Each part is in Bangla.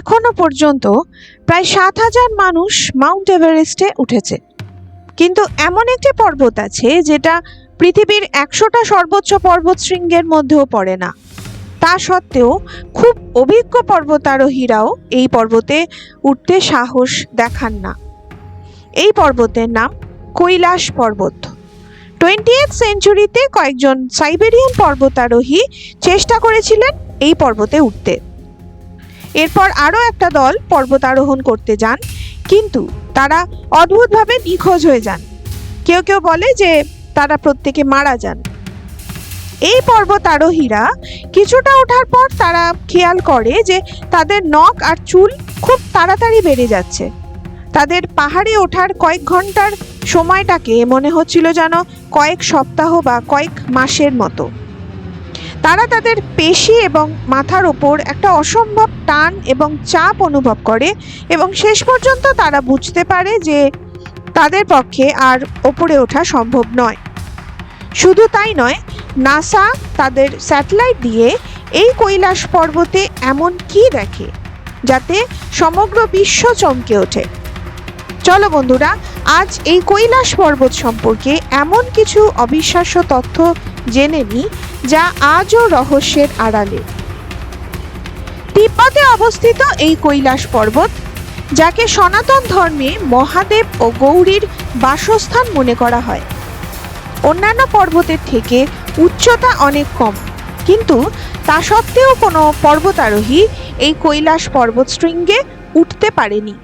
এখনও পর্যন্ত প্রায় সাত হাজার মানুষ মাউন্ট এভারেস্টে উঠেছে। কিন্তু এমন একটি পর্বত আছে যেটা পৃথিবীর একশোটা সর্বোচ্চ পর্বত শৃঙ্গের মধ্যেও পড়ে না। তা সত্ত্বেও খুব অভিজ্ঞ পর্বতারোহীরাও এই পর্বতে উঠতে সাহস দেখান না। এই পর্বতের নাম কৈলাস পর্বত। টোয়েন্টি এইথ সেঞ্চুরিতে কয়েকজন সাইবেরিয়ান পর্বতারোহী চেষ্টা করেছিলেন এই পর্বতে উঠতে। এরপর আরও একটা দল পর্বতারোহণ করতে যান, কিন্তু তারা অদ্ভুতভাবে নিখোঁজ হয়ে যান। কেউ কেউ বলে যে তারা প্রত্যেকে মারা যান। এই পর্বতারোহীরা কিছুটা ওঠার পর তারা খেয়াল করে যে তাদের নখ আর চুল খুব তাড়াতাড়ি বেড়ে যাচ্ছে। তাদের পাহাড়ে ওঠার কয়েক ঘণ্টার সময়টাকে মনে হচ্ছিল যেন কয়েক সপ্তাহ বা কয়েক মাসের মতো। তারা তাদের পেশি এবং মাথার ওপর একটা অসম্ভব টান এবং চাপ অনুভব করে এবং শেষ পর্যন্ত তারা বুঝতে পারে যে তাদের পক্ষে আর ওপরে ওঠা সম্ভব নয়। শুধু তাই নয়, নাসা তাদের স্যাটেলাইট দিয়ে এই কৈলাস পর্বতে এমন কি দেখে যাতে সমগ্র বিশ্ব চমকে ওঠে। চলো বন্ধুরা, আজ এই কৈলাস পর্বত সম্পর্কে এমন কিছু অবিশ্বাস্য তথ্য জেনে নিই যা আজও রহস্যের আড়ালে। তিব্বতে অবস্থিত এই কৈলাস পর্বত, যাকে সনাতন ধর্মে মহাদেব ও গৌরীর বাসস্থান মনে করা হয়। অন্যান্য পর্বতের থেকে উচ্চতা অনেক কম, কিন্তু তা সত্ত্বেও কোনো পর্বতারোহী এই কৈলাস পর্বত শৃঙ্গে উঠতে পারেনি।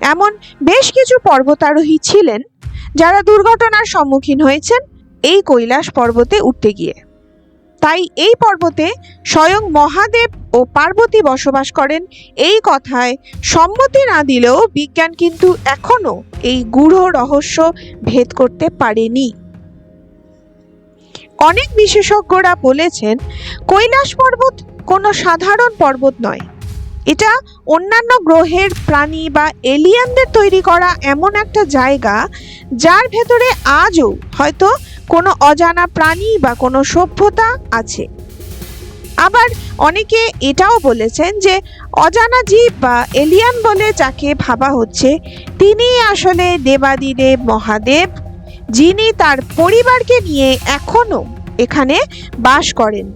এমন বেশ কিছু পর্বতারোহী ছিলেন যারা দুর্ঘটনার সম্মুখীন হয়েছেন এই কৈলাস পর্বতে উঠতে গিয়ে। তাই এই পর্বতে স্বয়ং মহাদেব ও পার্বতী বসবাস করেন। এই কথায় সম্মতি না দিলেও বিজ্ঞান কিন্তু এখনও এই গূঢ় রহস্য ভেদ করতে পারেনি। অনেক বিশেষজ্ঞরা বলেছেন, কৈলাস পর্বত কোনো সাধারণ পর্বত নয়। এটা অন্যান্য গ্রহের প্রাণী বা এলিয়ানদের তৈরি করা এমন একটা জায়গা যার ভেতরে আজও হয়তো কোনো অজানা প্রাণী বা কোনো সভ্যতা আছে। আবার অনেকে এটাও বলেছেন যে অজানা জীব বা এলিয়ান বলে যাকে ভাবা হচ্ছে, তিনি আসলে দেবাদিদেব মহাদেব, যিনি তার পরিবারকে নিয়ে এখনও এখানে বাস করেন।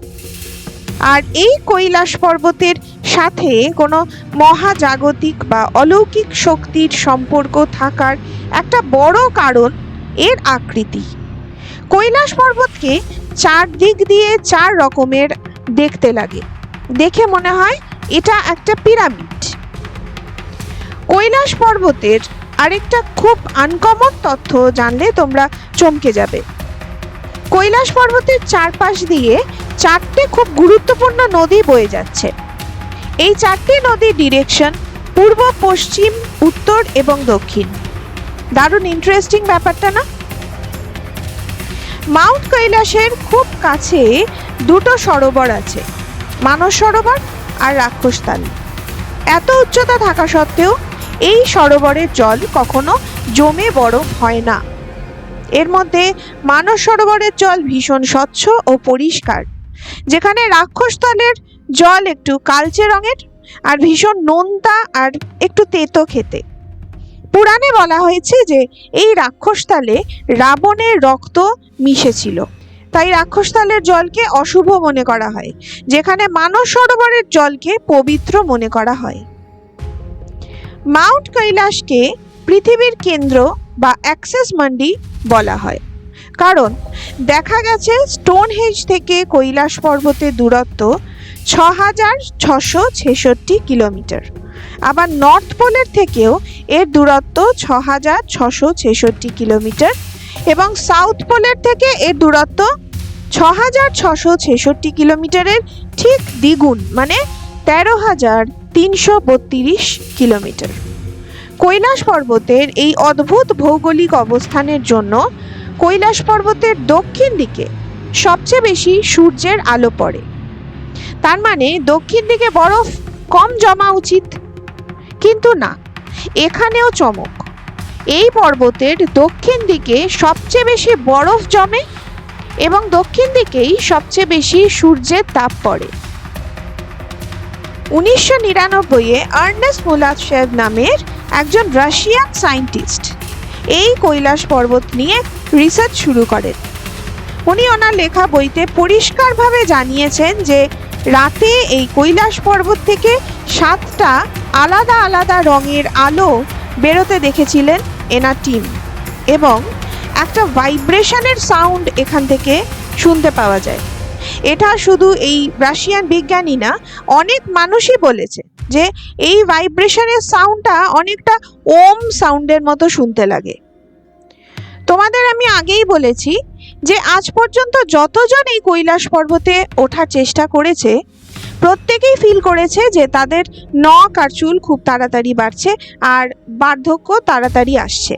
আর এই কৈলাস পর্বতের সাথে কোনো মহাজাগতিক বা অলৌকিক শক্তির সম্পর্ক থাকার একটা বড় কারণ এর আকৃতি। কৈলাস পর্বতকে চার দিক দিয়ে চার রকমের দেখতে লাগে। দেখে মনে হয় এটা একটা পিরামিড। কৈলাস পর্বতের আরেকটা খুব আনকমন তথ্য জানলে তোমরা চমকে যাবে। কৈলাস পর্বতের চারপাশ দিয়ে চারটে খুব গুরুত্বপূর্ণ নদী বয়ে যাচ্ছে। এই চারটি নদীর ডিরেকশন পূর্ব, পশ্চিম, উত্তর এবং দক্ষিণ। দারুণ ইন্টারেস্টিং ব্যাপারটা না? মাউন্ট কৈলাসের খুব কাছে দুটো সরোবর আছে, মানস সরোবর আর রাক্ষসতাল এত উচ্চতা থাকা সত্ত্বেও এই সরোবরের জল কখনো জমে বরফ হয় না। এর মধ্যে মানস সরোবরের জল ভীষণ স্বচ্ছ ও পরিষ্কার, যেখানে রাক্ষসতলের জল একটু কালচে রঙের আর ভীষণ নোনতা আর একটু তেতো খেতে। পুরাণে বলা হয়েছে যে এই রাক্ষসতালে রাবণের রক্ত মিশেছিল। তাই রাক্ষসতালের জলকে অশুভ মনে করা হয়, যেখানে মানস সরোবরের জলকে পবিত্র মনে করা হয়। মাউন্ট কৈলাসকে পৃথিবীর কেন্দ্র বা অ্যাক্সেস মান্ডি বলা হয়, কারণ দেখা গেছে স্টোনহেঞ্জ থেকে কৈলাস পর্বতের দূরত্ব ছ হাজার ছশো ছেষট্টি কিলোমিটার। আবার নর্থ পোলের থেকেও এর দূরত্ব ছ হাজার ছশো ছেষট্টি কিলোমিটার এবং সাউথ পোলের থেকে এর দূরত্ব ছ হাজার ছশো ছেষট্টি কিলোমিটারের ঠিক দ্বিগুণ মানে তেরো হাজার তিনশো বত্রিশ কিলোমিটার। কৈলাস পর্বতের এই অদ্ভুত ভৌগোলিক অবস্থানের জন্য কৈলাস পর্বতের দক্ষিণ দিকে সবচেয়ে বেশি সূর্যের আলো পড়ে। তার মানে দক্ষিণ দিকে বরফ কম জমা উচিত। কিন্তু না, এখানেও চমক। এই পর্বতের দক্ষিণ দিকে সবচেয়ে বেশি বরফ জমে এবং দক্ষিণ দিকেই সবচেয়ে বেশি সূর্যের তাপ পড়ে। উনিশশো নিরানব্বইয়ে আর্নেস্ট মুলাতশেভ নামের একজন রাশিয়ান সায়েন্টিস্ট এই কৈলাস পর্বত নিয়ে রিসার্চ শুরু করেন। উনি ওনার লেখা বইতে পরিষ্কারভাবে জানিয়েছেন যে রাতে এই কৈলাস পর্বত থেকে সাতটা আলাদা আলাদা রঙের আলো বেরোতে দেখেছিলেন এনার টিম এবং একটা ভাইব্রেশনের সাউন্ড এখান থেকে শুনতে পাওয়া যায়। এটা শুধু এই রাশিয়ান বিজ্ঞানী না, অনেক মানুষই বলেছে যে এই ভাইব্রেশনের সাউন্ডটা অনেকটা ওম সাউন্ডের মতো শুনতে লাগে। তোমাদের আমি আগেই বলেছি যে আজ পর্যন্ত যতজন এই কৈলাস পর্বতে ওঠার চেষ্টা করেছে, প্রত্যেকেই ফিল করেছে যে তাদের নখ আর চুল খুব তাড়াতাড়ি বাড়ছে আর বার্ধক্য তাড়াতাড়ি আসছে।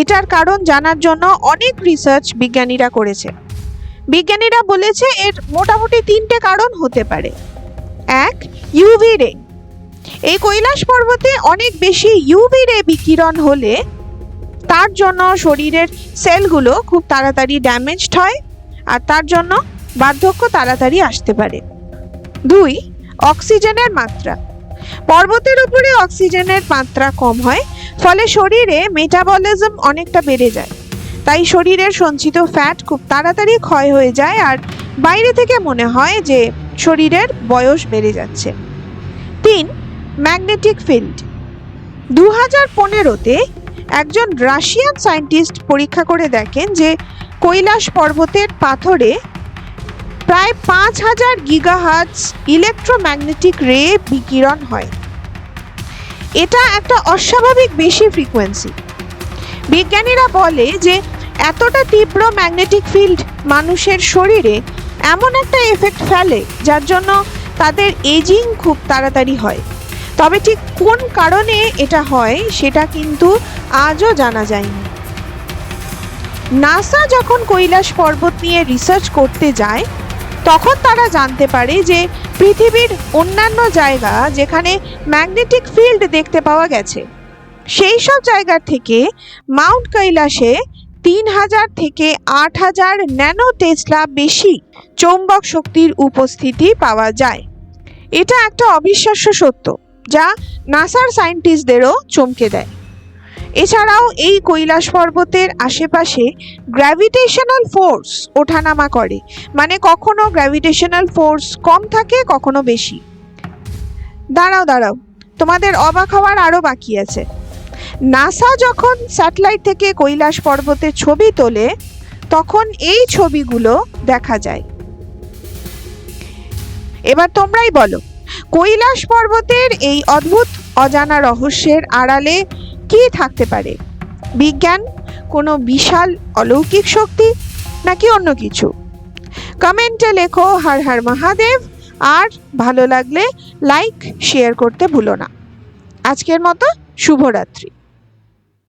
এটার কারণ জানার জন্য অনেক রিসার্চ বিজ্ঞানীরা করেছে। বিজ্ঞানীরা বলেছে এর মোটামুটি তিনটে কারণ হতে পারে। এক ইউভি রে এই কৈলাস পর্বতে অনেক বেশি ইউভি রে বিকিরণ হলে তার জন্য শরীরের সেলগুলো খুব তাড়াতাড়ি ড্যামেজড হয় আর তার জন্য বার্ধক্য তাড়াতাড়ি আসতে পারে। দুই, অক্সিজেনের মাত্রা। পর্বতের উপরে অক্সিজেনের মাত্রা কম হয়, ফলে শরীরে মেটাবলিজম অনেকটা বেড়ে যায়। তাই শরীরের সঞ্চিত ফ্যাট খুব তাড়াতাড়ি ক্ষয় হয়ে যায় আর বাইরে থেকে মনে হয় যে শরীরের বয়স বেড়ে যাচ্ছে। তিন, ম্যাগনেটিক ফিল্ড। দু হাজার পনেরোতে একজন রাশিয়ান সায়েন্টিস্ট পরীক্ষা করে দেখেন যে কৈলাস পর্বতের পাথরে প্রায় পাঁচ হাজার গিগাহার্টস ইলেকট্রোম্যাগনেটিক রে বিকিরণ হয়। এটা একটা অস্বাভাবিক বেশি ফ্রিকোয়েন্সি। বিজ্ঞানীরা বলে যে এতটা তীব্র ম্যাগনেটিক ফিল্ড মানুষের শরীরে এমন একটা এফেক্ট ফেলে, যার জন্য তাদের এজিং খুব তাড়াতাড়ি হয়। তবে ঠিক কোন কারণে এটা হয় সেটা কিন্তু আজও জানা যায়নি। নাসা যখন কৈলাস পর্বত নিয়ে রিসার্চ করতে যায়, তখন তারা জানতে পারে যে পৃথিবীর অন্যান্য জায়গা যেখানে ম্যাগনেটিক ফিল্ড দেখতে পাওয়া গেছে, সেই সব জায়গা থেকে মাউন্ট কৈলাসে তিন হাজার থেকে আট হাজার ন্যানো টেসলা বেশি চৌম্বক শক্তির উপস্থিতি পাওয়া যায়। এটা একটা অবিশ্বাস্য সত্য। যা নাসার সায়েন্টিস্টদেরও চমকে দেয়। এছাড়াও এই কৈলাস পর্বতের আশেপাশে গ্র্যাভিটেশনাল ফোর্স ওঠানামা করে মানে কখনো গ্র্যাভিটেশনাল ফোর্স কম থাকে, কখনো বেশি। দাঁড়াও দাঁড়াও, তোমাদের অবাক হওয়ার আরও বাকি আছে। নাসা যখন স্যাটেলাইট থেকে কৈলাস পর্বতের ছবি তোলে, তখন এই ছবিগুলো দেখা যায়। এবার তোমরাই বলো কৈলাস পর্বতের এই অদ্ভুত অজানা রহস্যের আড়ালে কি থাকতে পারে? বিজ্ঞান, কোনো বিশাল অলৌকিক শক্তি, নাকি অন্য কিছু? কমেন্টে লেখো হার হার মহাদেব, আর ভালো লাগলে লাইক, শেয়ার করতে ভুলো না। আজকের মতো শুভরাত্রি।